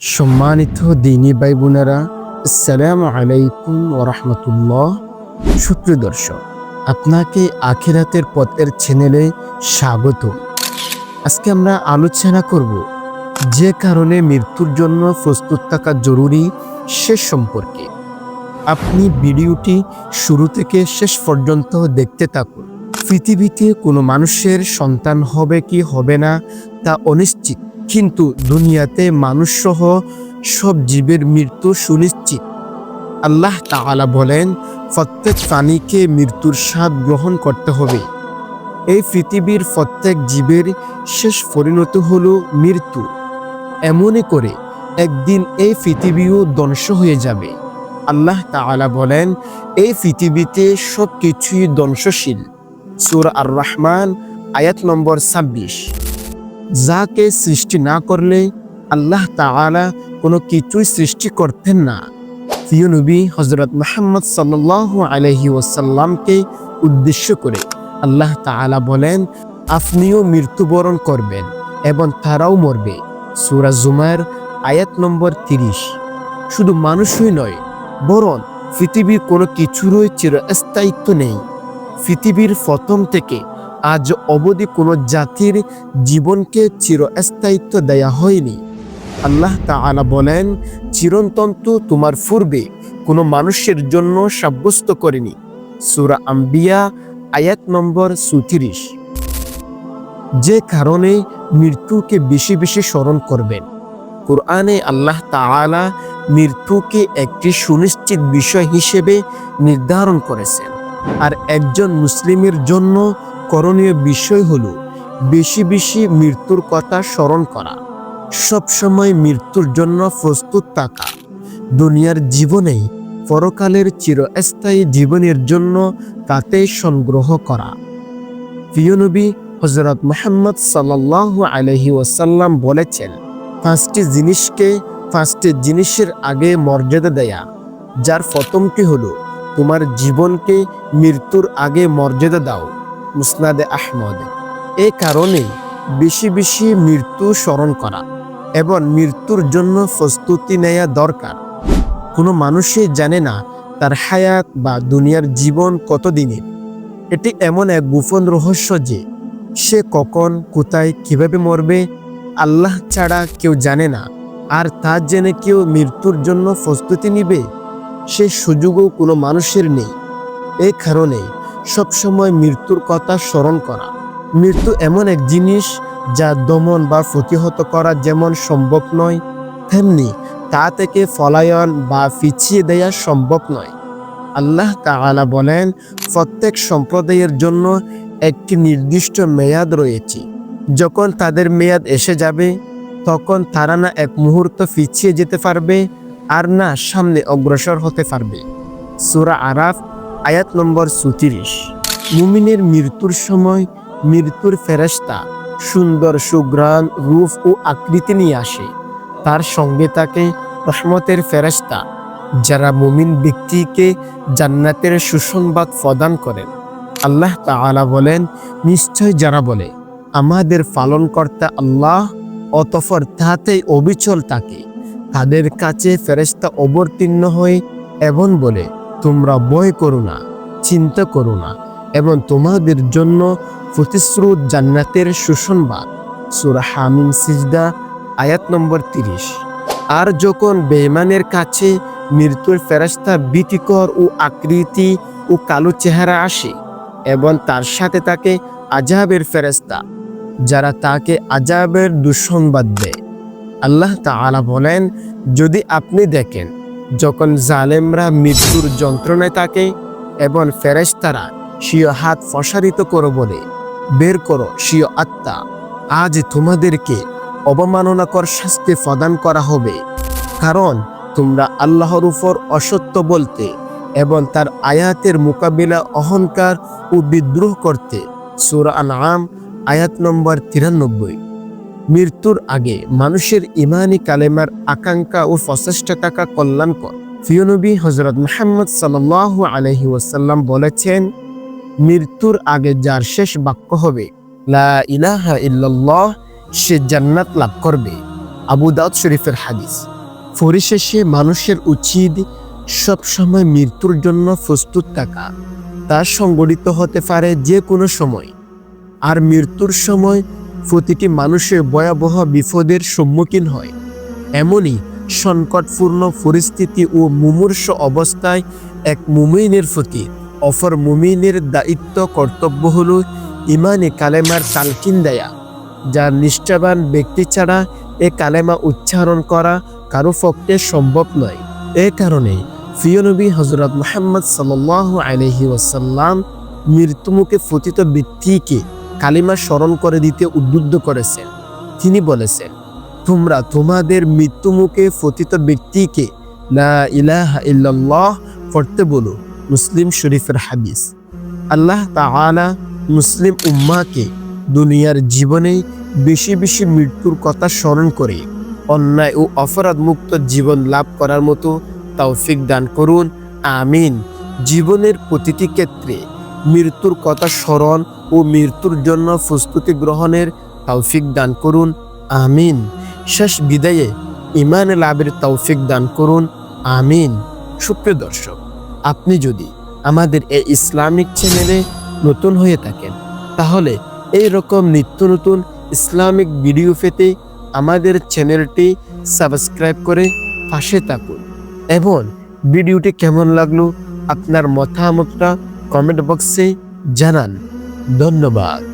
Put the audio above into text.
সম্মানিত দিনী ভাই বোনেরা আসসালামু আলাইকুম ওরহমতুল্লাহ সুপ্রিয় দর্শক, আপনাকে আখিরাতের পথের চ্যানেলে স্বাগত। আজকে আমরা আলোচনা করব যে কারণে মৃত্যুর জন্য প্রস্তুত থাকা জরুরি সে সম্পর্কে। আপনি ভিডিওটি শুরু থেকে শেষ পর্যন্ত দেখতে থাকুন। পৃথিবীতে কোনো মানুষের সন্তান হবে কি হবে না তা অনিশ্চিত। কিন্তু দুনিয়াতে মানুষসহ সব জীবের মৃত্যু সুনিশ্চিত। আল্লাহ তাআলা বলেন, প্রত্যেক প্রাণীকে মৃত্যুর স্বাদ গ্রহণ করতে হবে। এই পৃথিবীর প্রত্যেক জীবের শেষ পরিণত হল মৃত্যু। এমনই করে একদিন এই পৃথিবীও ধ্বংস হয়ে যাবে। আল্লাহ তাআলা বলেন, এই পৃথিবীতে সব কিছুই ধ্বংসশীল। সুর আর রহমান আয়াত নম্বর ছাব্বিশ। যাকে সৃষ্টি না করলে আল্লাহ তাআলা কোনো কিছুই সৃষ্টি করতেন না। প্রিয় নবী হজরত মোহাম্মদ সাল্লাল্লাহু আলহি ওসাল্লামকে উদ্দেশ্য করে আল্লাহ তাআলা বলেন, আপনিও মৃত্যুবরণ করবেন এবং তারাও মরবে। সুরা জুমার আয়াত নম্বর তিরিশ। শুধু মানুষই নয়, বরং পৃথিবীর কোনো কিছুরই চিরস্থায়িত্ব নেই। পৃথিবীর প্রথম থেকে আজ অবধি কোনো জাতির জীবনকে চিরস্থায়িত্ব দেয়া হয়নি। আল্লাহ তাআলা বলেন, চিরন্তন্তু তোমার পূর্বে কোনো মানুষের জন্য সাব্যস্ত করেনি। সুরা আম্বিয়া, আয়াত নম্বর সুতিরিশ যে কারণে মৃত্যুকে বেশি বেশি স্মরণ করবেন। কোরআনে আল্লাহ তাআলা মৃত্যুকে একটি সুনিশ্চিত বিষয় হিসেবে নির্ধারণ করেছেন। আর একজন মুসলিমের জন্য করণীয় বিষয় হল বেশি বেশি মৃত্যুর কথা স্মরণ করা। সবসময় মৃত্যুর জন্য প্রস্তুত থাকা। দুনিয়ার জীবনেই পরকালের চিরস্থায়ী জীবনের জন্য তাতে সংগ্রহ করা। প্রিয় নবী হজরত মোহাম্মদ সাল্লাহ আলহি ওয়াসাল্লাম বলেছেন, পাঁচটি জিনিসকে পাঁচটি জিনিসের আগে মর্যাদা দেয়া, যার প্রথমটি হলো, তোমার জীবনকে মৃত্যুর আগে মর্যাদা দাও। মুসনাদে আহমদ। এ কারণে বেশি বেশি মৃত্যু স্মরণ করা এবং মৃত্যুর জন্য প্রস্তুতি নেওয়া দরকার। কোনো মানুষই জানে না তার হায়াত বা দুনিয়ার জীবন কতদিনের। এটি এমন এক গোপন রহস্য যে সে কখন, কোথায়, কীভাবে মরবে, আল্লাহ ছাড়া কেউ জানে না। আর তা জেনে কেউ মৃত্যুর জন্য প্রস্তুতি নিবে, সে সুযোগও কোনো মানুষের নেই। এই কারণে সবসময় মৃত্যুর কথা স্মরণ করা। মৃত্যু এমন এক জিনিস যা দমন বা প্রতিহত করা যেমন সম্ভব নয়, তেমনি তা থেকে ফলায়ন বা পিছিয়ে দেয়া সম্ভব নয়। আল্লাহ তাআলা বলেন, প্রত্যেক সম্প্রদায়ের জন্য একটি নির্দিষ্ট মেয়াদ রয়েছে। যখন তাদের মেয়াদ এসে যাবে, তখন তারা না এক মুহূর্ত পিছিয়ে যেতে পারবে, আর না সামনে অগ্রসর হতে পারবে। সুরা আরাফ আয়াত নম্বর সুতিরিশ মুমিনের মৃত্যুর সময় মৃত্যুর ফেরেশতা সুন্দর সুগ্রাণ রূপ ও আকৃতি নিয়ে আসে। তার সঙ্গে তাকে রহমতের ফেরেশতা, যারা মুমিন ব্যক্তিকে জান্নাতের সুসংবাদ প্রদান করেন। আল্লাহ তাআলা বলেন, নিশ্চয় যারা বলে, আমাদের পালনকর্তা আল্লাহ অতফর তাহাতেই অবিচল থাকে। তাদের কাছে ফেরেশতা অবতীর্ণ হয়ে এবং বলে তোমরা ভয় করো না, চিন্তা করো না, এবং তোমাদের জন্য প্রতিশ্রুত জান্নাতের সুসংবাদ। সুরা হামিম সিজদা, আয়াত নম্বর তিরিশ। আর যখন বেইমানের কাছে মৃত্যুর ফেরাস্তা ভীতিকর ও আকৃতি ও কালো চেহারা আসে, এবং তার সাথে তাকে আজাবের ফেরেস্তা যারা তাকে আজাবের দুঃসংবাদ দেয়, আল্লাহ তাআলা বলেন, যদি আপনি দেখেন যখন জালেমরা মৃত্যুর যন্ত্রণায় থাকে এবং ফেরেশতারা স্বীয় হাত প্রসারিত করো বলে, বের করো স্বীয় আত্মা, আজ তোমাদেরকে অবমাননাকর শাস্তি প্রদান করা হবে। কারণ তোমরা আল্লাহর উপর অসত্য বলতে এবং তার আয়াতের মোকাবিলা অহংকার ও বিদ্রোহ করতে। সুরা আনআম, আয়াত নম্বর তিরানব্বই। মৃত্যুর আগে মানুষের ইমানি কালেমার আকাঙ্ক্ষা ও প্রচেষ্টা থাকা কল্যাণকর। ফিয়নবী হজরত মোহাম্মদ সাল্লাহ আলহি ওয়াসাল্লাম বলেছেন, মৃত্যুর আগে যার শেষ বাক্য হবে, লা ইলাহা ইল্লাল্লাহ, সে জান্নাত লাভ করবে। আবু দাউদ শরীফের হাদিস। পরিশেষে মানুষের উচিত সবসময় মৃত্যুর জন্য প্রস্তুত থাকা। তা সংগঠিত হতে পারে যে কোনো সময়। আর মৃত্যুর সময় প্রতিটি মানুষের ভয়াবহ বিপদের সম্মুখীন হয়। এমনই সংকটপূর্ণ পরিস্থিতি ও মুমূর্ষ অবস্থায় এক মুমিনের প্রতি অফর মুমিনের দায়িত্ব কর্তব্য হল ইমানে কালেমার তালকিন দেয়া। যার নিষ্ঠাবান ব্যক্তি ছাড়া এ কালেমা উচ্চারণ করা কারও পক্ষে সম্ভব নয়। এ কারণে প্রিয় নবী হজরত মোহাম্মদ সাল্লাহ আলহি ওয়াসাল্লাম মৃত্যুমুখে ফতিত ব্যক্তিকে কালিমা স্মরণ করে দিতে উদ্বুদ্ধ করেছেন। তিনি বলেছেন, তোমরা তোমাদের মৃত্যুমুখে ফতিত ব্যক্তিকে লা ইলাহা ইল্লাল্লাহ পড়তে বলো, মুসলিম শরীফের হাদিস। আল্লাহ তাআলা মুসলিম উম্মাকে দুনিয়ার জীবনে বেশি বেশি মৃত্যুর কথা স্মরণ করে অন্যায় ও অপরাধ মুক্ত জীবন লাভ করার মতো তৌফিক দান করুন, আমিন। জীবনের প্রতিটি ক্ষেত্রে মৃত্যুর কথা স্মরণ ও মৃত্যুর জন্য প্রস্তুতি গ্রহণের তৌফিক দান করুন, আমিন। শেষ বিদায়ে ইমান লাভের তৌফিক দান করুন, আমিন। সুপ্রিয় দর্শক, আপনি যদি আমাদের এই ইসলামিক চ্যানেলে নতুন হয়ে থাকেন, তাহলে এই রকম নিত্য নতুন ইসলামিক ভিডিও পেতে আমাদের চ্যানেলটি সাবস্ক্রাইব করে পাশে থাকুন। এবং ভিডিওটি কেমন লাগল, আপনার মতামতটা কমেন্ট বক্সে জানান। ধন্যবাদ।